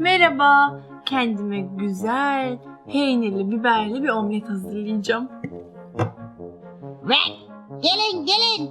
Merhaba. Kendime güzel, peynirli, biberli bir omlet hazırlayacağım. Ve gelin gelin.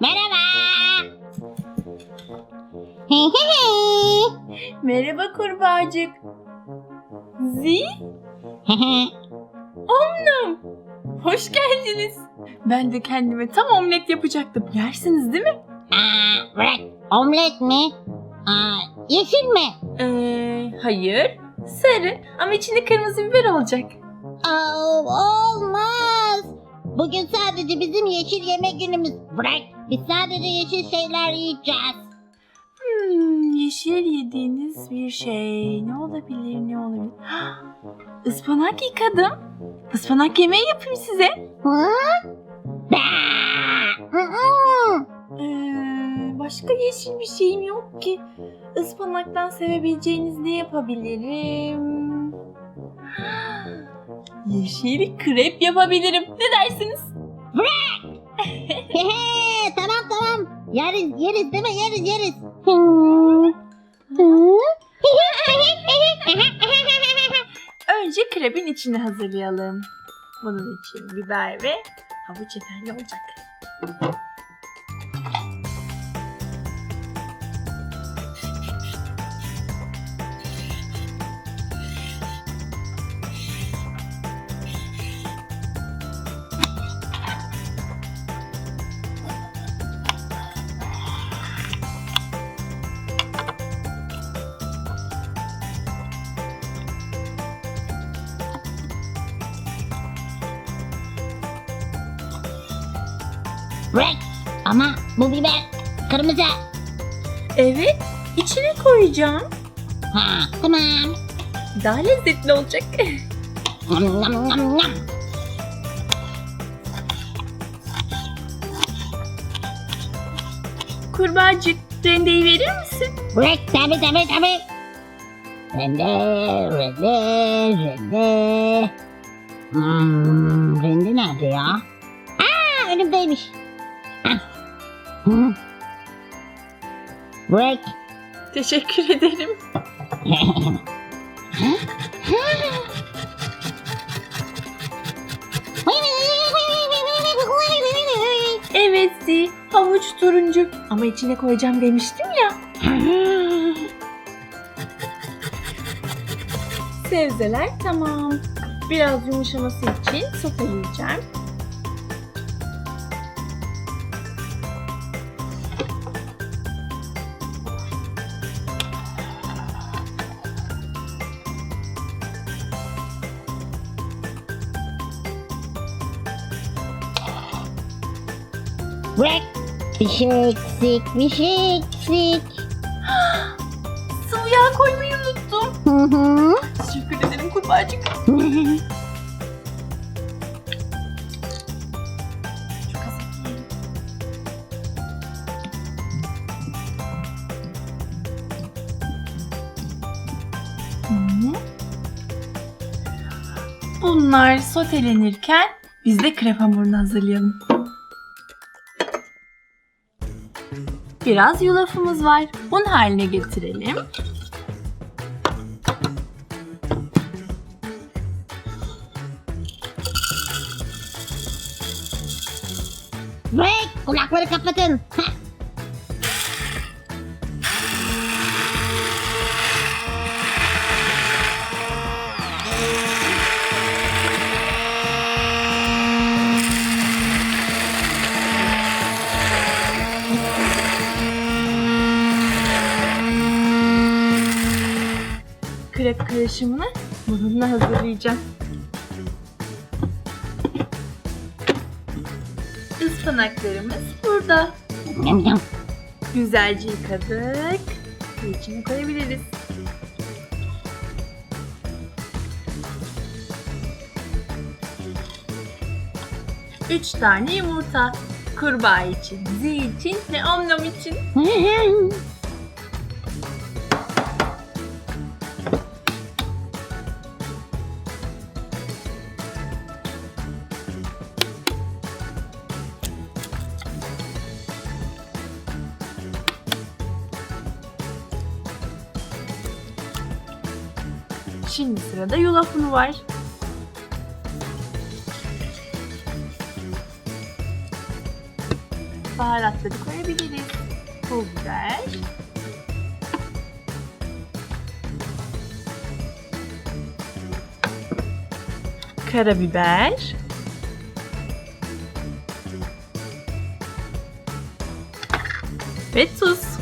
Merhaba. Merhaba kurbağacık. Zi? Omnum. Hoş geldiniz. Ben de kendime tam omlet yapacaktım. Yersiniz değil mi? Aa, bırak. Omlet mi? Aa, yeşil mi? Ee, hayır. Sarı ama içinde kırmızı biber olacak. Aa, olmaz. Bugün sadece bizim yeşil yeme günümüz. Bırak. Biz sadece yeşil şeyler yiyeceğiz. Hmm, yeşil yediğiniz bir şey. Ne olabilir, ne olabilir? Ispanak yıkadım. Ispanak yemeği yapayım size. Hı? Aa, hı hı. Ee, başka yeşil bir şeyim yok ki. Ispanaktan sevebileceğiniz ne yapabilirim? Yeşil krep yapabilirim. Ne dersiniz? Tamam tamam. Yeriz yeriz değil mi? Yeriz yeriz. Önce krebin içini hazırlayalım. Bunun için biber ve havuç yeterli olacak. Bırak. Ama bu biber kırmızı. Evet, içine koyacağım. Ha, tamam. Daha lezzetli olacak. Nam nam nam nam. Kurbağacık, rendeyi verir misin? Bırak tabi tabi tabi. Rende, rende, rende. Hmm, rende nerede ya? Aa, önümdeymiş. Bırak. Teşekkür ederim. Evet Zi, havuç turuncu. Ama içine koyacağım demiştim ya. Sebzeler tamam. Biraz yumuşaması için soteleyeceğim. Bırak. Bir şey eksik, bir şey eksik. Sıvı yağ koymayı unuttum. Hı hı. Teşekkür ederim kurbağacık. Hı. Bunlar sotelenirken biz de krep hamurunu hazırlayalım. Biraz yulafımız var. Un haline getirelim. Bırak. Kulakları kapatın. Krep karışımını bununla hazırlayacağım. Ispanaklarımız burada. Güzelce yıkadık. Ve içine koyabiliriz. Üç tane yumurta. Kurbağa için, zi için ve omnom için. Sırada yulaf unu var. Baharatları koyabiliriz. Pul biber. Karabiber. Ve tuz.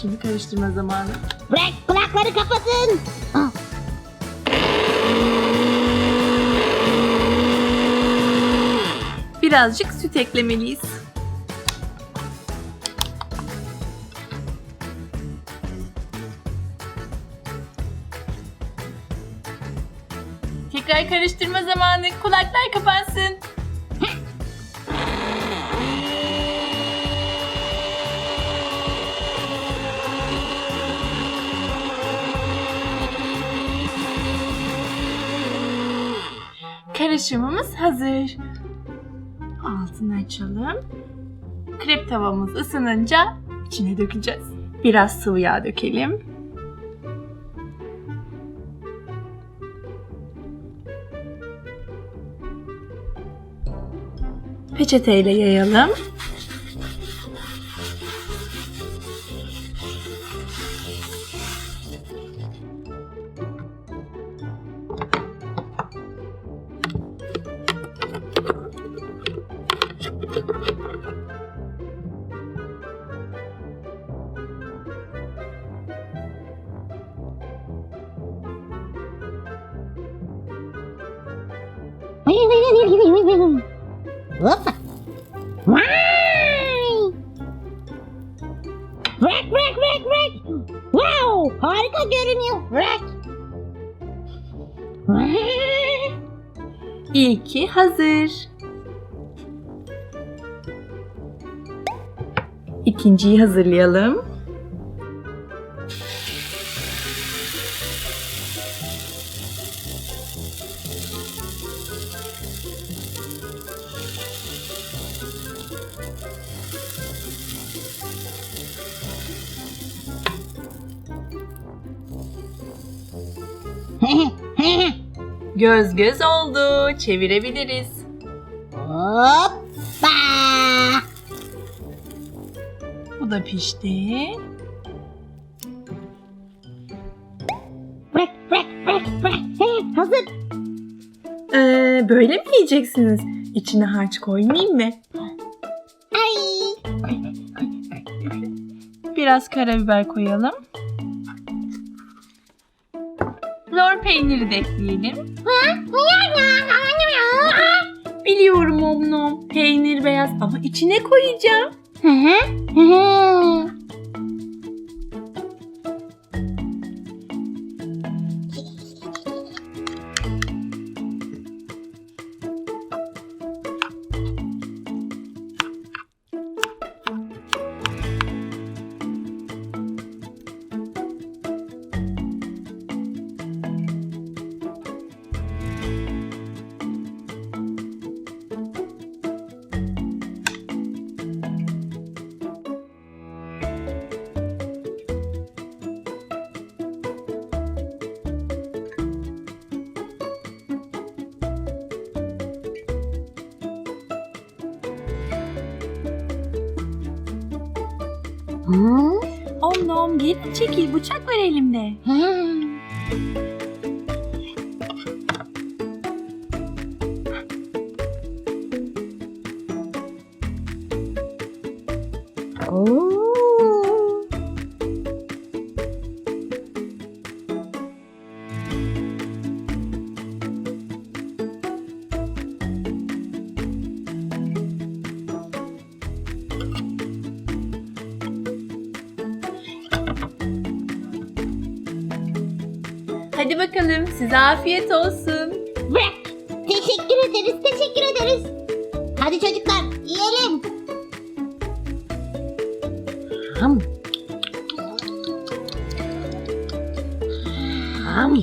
Şimdi karıştırma zamanı. Bırak kulakları kapatın. Ah, Birazcık süt eklemeliyiz. Tekrar karıştırma zamanı. Kulaklar kapansın. Karışımımız hazır. Altını açalım. Krep tavamız ısınınca içine dökeceğiz. Biraz sıvı yağ dökelim. Peçeteyle yayalım. Hoppa. Vay! Bırak bırak bırak bırak. Wow harika görünüyor. Vay! İlki hazır. İkinciyi hazırlayalım. Göz göz oldu. Çevirebiliriz. Hoppa. Bu da pişti. Bırak bırak bırak bırak. He, hazır. Ee, böyle mi yiyeceksiniz? İçine harç koymayayım mı? Ay. Biraz karabiber koyalım. Lor peyniri de ekleyelim. Biliyorum omnom. Peynir beyaz ama içine koyacağım. Hı hı, hı hı. Hı? Omnom geri çekil bıçak var elimde. Oo. Hadi bakalım size afiyet olsun. Teşekkür ederiz, teşekkür ederiz. Hadi çocuklar, yiyelim. Ham. Ham.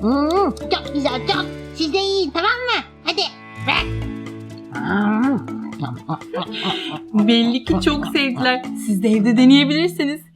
Hmm, çok güzel, çok. Siz de yiyin, tamam mı? Hadi. Belli ki çok sevdiler. Siz de evde deneyebilirsiniz.